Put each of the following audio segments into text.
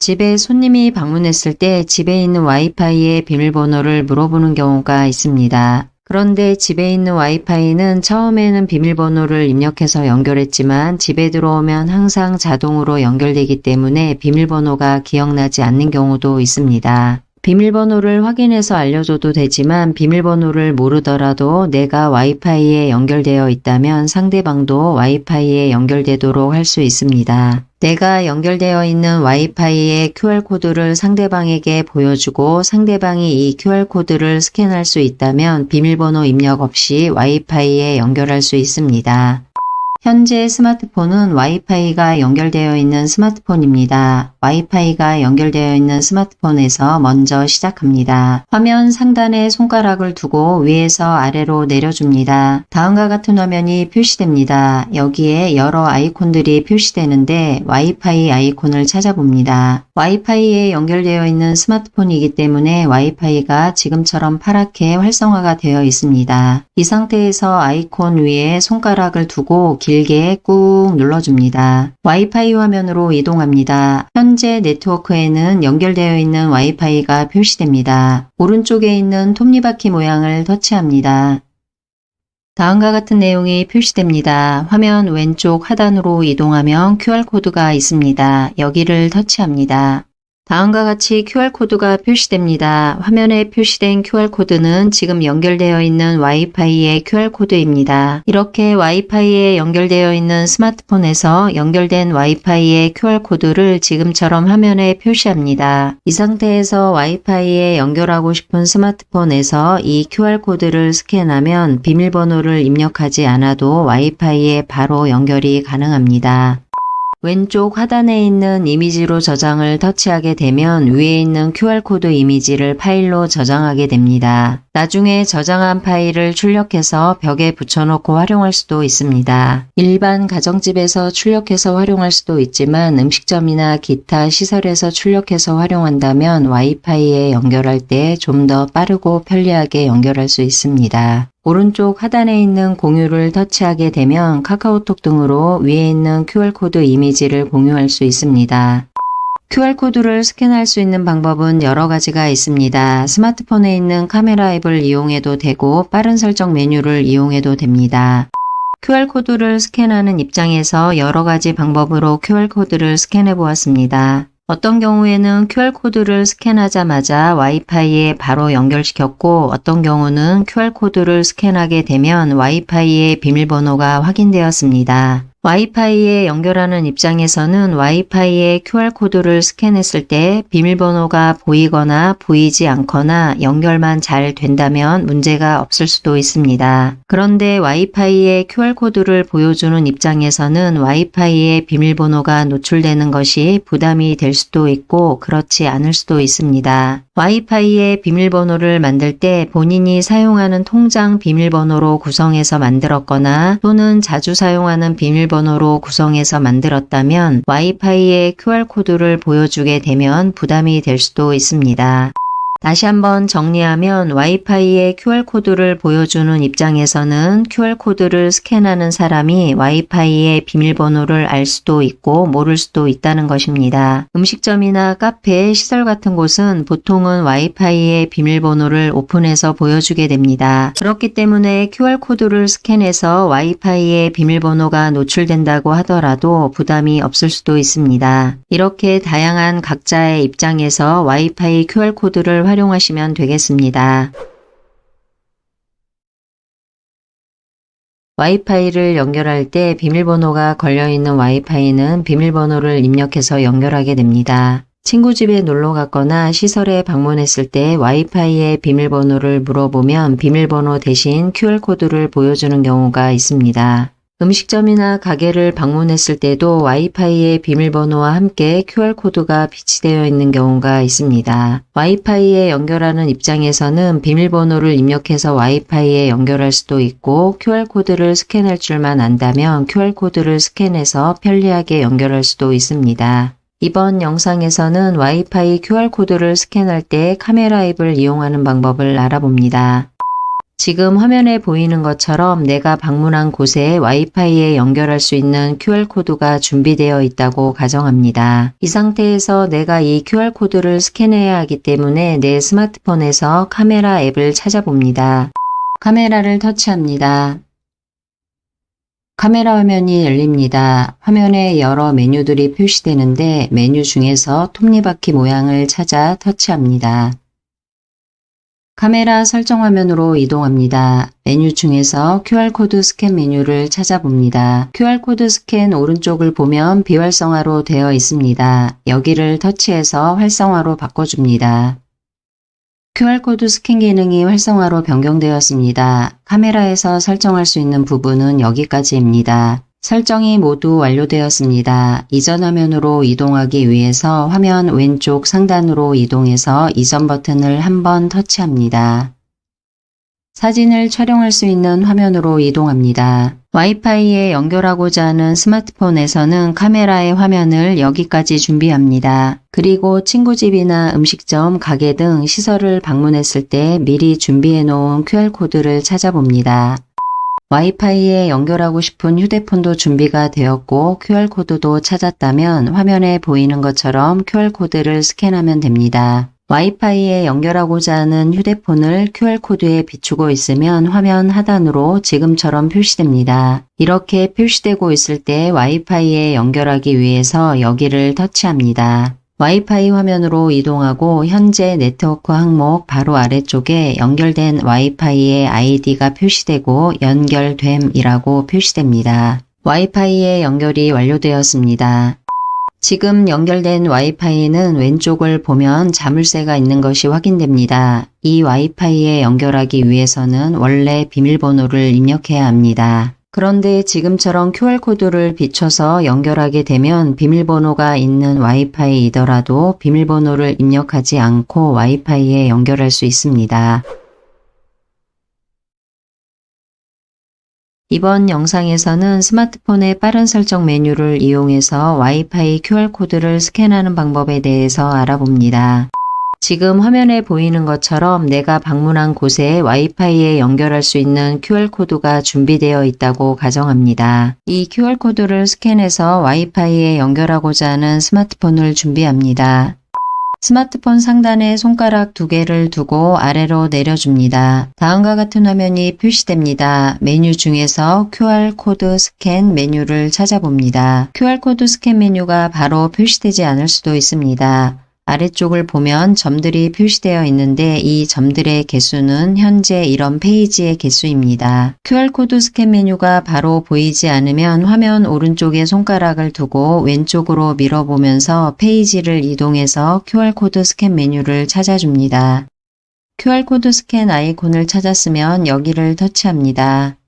집에 손님이 방문했을 때 집에 있는 와이파이의 비밀번호를 물어보는 경우가 있습니다. 그런데 집에 있는 와이파이는 처음에는 비밀번호를 입력해서 연결했지만 집에 들어오면 항상 자동으로 연결되기 때문에 비밀번호가 기억나지 않는 경우도 있습니다. 비밀번호를 확인해서 알려줘도 되지만 비밀번호를 모르더라도 내가 와이파이에 연결되어 있다면 상대방도 와이파이에 연결되도록 할 수 있습니다. 내가 연결되어 있는 와이파이의 QR코드를 상대방에게 보여주고 상대방이 이 QR코드를 스캔할 수 있다면 비밀번호 입력 없이 와이파이에 연결할 수 있습니다. 현재 스마트폰은 와이파이가 연결되어 있는 스마트폰입니다. 와이파이가 연결되어 있는 스마트폰에서 먼저 시작합니다. 화면 상단에 손가락을 두고 위에서 아래로 내려줍니다. 다음과 같은 화면이 표시됩니다. 여기에 여러 아이콘들이 표시되는데 와이파이 아이콘을 찾아봅니다. 와이파이에 연결되어 있는 스마트폰이기 때문에 와이파이가 지금처럼 파랗게 활성화가 되어 있습니다. 이 상태에서 아이콘 위에 손가락을 두고 길게 꾹 눌러줍니다. 와이파이 화면으로 이동합니다. 현재 네트워크에는 연결되어 있는 와이파이가 표시됩니다. 오른쪽에 있는 톱니바퀴 모양을 터치합니다. 다음과 같은 내용이 표시됩니다. 화면 왼쪽 하단으로 이동하면 QR코드가 있습니다. 여기를 터치합니다. 다음과 같이 QR코드가 표시됩니다. 화면에 표시된 QR코드는 지금 연결되어 있는 와이파이의 QR코드입니다. 이렇게 와이파이에 연결되어 있는 스마트폰에서 연결된 와이파이의 QR코드를 지금처럼 화면에 표시합니다. 이 상태에서 와이파이에 연결하고 싶은 스마트폰에서 이 QR코드를 스캔하면 비밀번호를 입력하지 않아도 와이파이에 바로 연결이 가능합니다. 왼쪽 하단에 있는 이미지로 저장을 터치하게 되면 위에 있는 QR코드 이미지를 파일로 저장하게 됩니다. 나중에 저장한 파일을 출력해서 벽에 붙여놓고 활용할 수도 있습니다. 일반 가정집에서 출력해서 활용할 수도 있지만 음식점이나 기타 시설에서 출력해서 활용한다면 와이파이에 연결할 때 좀 더 빠르고 편리하게 연결할 수 있습니다. 오른쪽 하단에 있는 공유를 터치하게 되면 카카오톡 등으로 위에 있는 QR코드 이미지를 공유할 수 있습니다. QR코드를 스캔할 수 있는 방법은 여러 가지가 있습니다. 스마트폰에 있는 카메라 앱을 이용해도 되고 빠른 설정 메뉴를 이용해도 됩니다. QR코드를 스캔하는 입장에서 여러 가지 방법으로 QR코드를 스캔해 보았습니다. 어떤 경우에는 QR코드를 스캔하자마자 와이파이에 바로 연결시켰고 어떤 경우는 QR코드를 스캔하게 되면 와이파이의 비밀번호가 확인되었습니다. 와이파이에 연결하는 입장에서는 와이파이의 QR코드를 스캔했을 때 비밀번호가 보이거나 보이지 않거나 연결만 잘 된다면 문제가 없을 수도 있습니다. 그런데 와이파이의 QR코드를 보여주는 입장에서는 와이파이의 비밀번호가 노출되는 것이 부담이 될 수도 있고 그렇지 않을 수도 있습니다. 와이파이의 비밀번호를 만들 때 본인이 사용하는 통장 비밀번호로 구성해서 만들었거나 또는 자주 사용하는 비밀번호로 구성해서 만들었다면 와이파이의 QR코드를 보여주게 되면 부담이 될 수도 있습니다. 다시 한번 정리하면 와이파이의 QR코드를 보여주는 입장에서는 QR코드를 스캔하는 사람이 와이파이의 비밀번호를 알 수도 있고 모를 수도 있다는 것입니다. 음식점이나 카페, 시설 같은 곳은 보통은 와이파이의 비밀번호를 오픈해서 보여주게 됩니다. 그렇기 때문에 QR코드를 스캔해서 와이파이의 비밀번호가 노출된다고 하더라도 부담이 없을 수도 있습니다. 이렇게 다양한 각자의 입장에서 와이파이 QR코드를 활용하시면 되겠습니다. 와이파이를 연결할 때 비밀번호가 걸려있는 와이파이는 비밀번호를 입력해서 연결하게 됩니다. 친구 집에 놀러 갔거나 시설에 방문했을 때 와이파이의 비밀번호를 물어보면 비밀번호 대신 QR코드를 보여주는 경우가 있습니다. 음식점이나 가게를 방문했을 때도 와이파이의 비밀번호와 함께 QR코드가 비치되어 있는 경우가 있습니다. 와이파이에 연결하는 입장에서는 비밀번호를 입력해서 와이파이에 연결할 수도 있고 QR코드를 스캔할 줄만 안다면 QR코드를 스캔해서 편리하게 연결할 수도 있습니다. 이번 영상에서는 와이파이 QR코드를 스캔할 때 카메라 앱을 이용하는 방법을 알아봅니다. 지금 화면에 보이는 것처럼 내가 방문한 곳에 와이파이에 연결할 수 있는 QR코드가 준비되어 있다고 가정합니다. 이 상태에서 내가 이 QR코드를 스캔해야 하기 때문에 내 스마트폰에서 카메라 앱을 찾아봅니다. 카메라를 터치합니다. 카메라 화면이 열립니다. 화면에 여러 메뉴들이 표시되는데 메뉴 중에서 톱니바퀴 모양을 찾아 터치합니다. 카메라 설정 화면으로 이동합니다. 메뉴 중에서 QR코드 스캔 메뉴를 찾아봅니다. QR코드 스캔 오른쪽을 보면 비활성화로 되어 있습니다. 여기를 터치해서 활성화로 바꿔줍니다. QR코드 스캔 기능이 활성화로 변경되었습니다. 카메라에서 설정할 수 있는 부분은 여기까지입니다. 설정이 모두 완료되었습니다. 이전 화면으로 이동하기 위해서 화면 왼쪽 상단으로 이동해서 이전 버튼을 한 번 터치합니다. 사진을 촬영할 수 있는 화면으로 이동합니다. 와이파이에 연결하고자 하는 스마트폰에서는 카메라의 화면을 여기까지 준비합니다. 그리고 친구 집이나 음식점, 가게 등 시설을 방문했을 때 미리 준비해 놓은 QR코드를 찾아봅니다. 와이파이에 연결하고 싶은 휴대폰도 준비가 되었고 QR코드도 찾았다면 화면에 보이는 것처럼 QR코드를 스캔하면 됩니다. 와이파이에 연결하고자 하는 휴대폰을 QR코드에 비추고 있으면 화면 하단으로 지금처럼 표시됩니다. 이렇게 표시되고 있을 때 와이파이에 연결하기 위해서 여기를 터치합니다. 와이파이 화면으로 이동하고 현재 네트워크 항목 바로 아래쪽에 연결된 와이파이의 아이디가 표시되고 연결됨이라고 표시됩니다. 와이파이의 연결이 완료되었습니다. 지금 연결된 와이파이는 왼쪽을 보면 자물쇠가 있는 것이 확인됩니다. 이 와이파이에 연결하기 위해서는 원래 비밀번호를 입력해야 합니다. 그런데 지금처럼 QR코드를 비춰서 연결하게 되면 비밀번호가 있는 와이파이이더라도 비밀번호를 입력하지 않고 와이파이에 연결할 수 있습니다. 이번 영상에서는 스마트폰의 빠른 설정 메뉴를 이용해서 와이파이 QR코드를 스캔하는 방법에 대해서 알아봅니다. 지금 화면에 보이는 것처럼 내가 방문한 곳에 와이파이에 연결할 수 있는 QR코드가 준비되어 있다고 가정합니다. 이 QR코드를 스캔해서 와이파이에 연결하고자 하는 스마트폰을 준비합니다. 스마트폰 상단에 손가락 두 개를 두고 아래로 내려줍니다. 다음과 같은 화면이 표시됩니다. 메뉴 중에서 QR코드 스캔 메뉴를 찾아봅니다. QR코드 스캔 메뉴가 바로 표시되지 않을 수도 있습니다. 아래쪽을 보면 점들이 표시되어 있는데 이 점들의 개수는 현재 이런 페이지의 개수입니다. QR코드 스캔 메뉴가 바로 보이지 않으면 화면 오른쪽에 손가락을 두고 왼쪽으로 밀어보면서 페이지를 이동해서 QR코드 스캔 메뉴를 찾아줍니다. QR코드 스캔 아이콘을 찾았으면 여기를 터치합니다.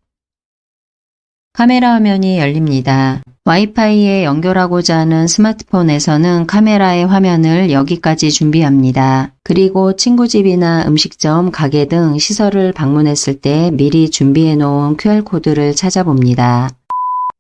카메라 화면이 열립니다. 와이파이에 연결하고자 하는 스마트폰에서는 카메라의 화면을 여기까지 준비합니다. 그리고 친구 집이나 음식점, 가게 등 시설을 방문했을 때 미리 준비해 놓은 QR코드를 찾아봅니다.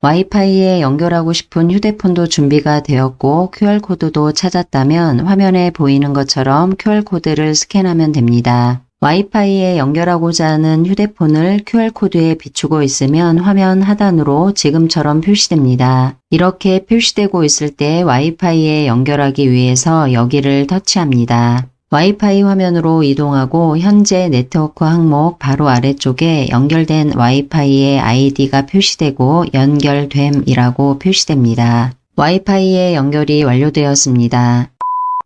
와이파이에 연결하고 싶은 휴대폰도 준비가 되었고 QR코드도 찾았다면 화면에 보이는 것처럼 QR코드를 스캔하면 됩니다. 와이파이에 연결하고자 하는 휴대폰을 QR코드에 비추고 있으면 화면 하단으로 지금처럼 표시됩니다. 이렇게 표시되고 있을 때 와이파이에 연결하기 위해서 여기를 터치합니다. 와이파이 화면으로 이동하고 현재 네트워크 항목 바로 아래쪽에 연결된 와이파이의 아이디가 표시되고 연결됨이라고 표시됩니다. 와이파이의 연결이 완료되었습니다.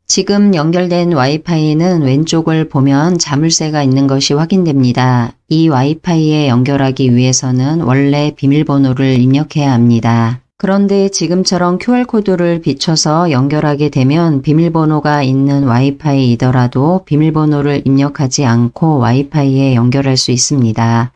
지금 연결된 와이파이는 왼쪽을 보면 자물쇠가 있는 것이 확인됩니다. 이 와이파이에 연결하기 위해서는 원래 비밀번호를 입력해야 합니다. 그런데 지금처럼 QR코드를 비춰서 연결하게 되면 비밀번호가 있는 와이파이이더라도 비밀번호를 입력하지 않고 와이파이에 연결할 수 있습니다.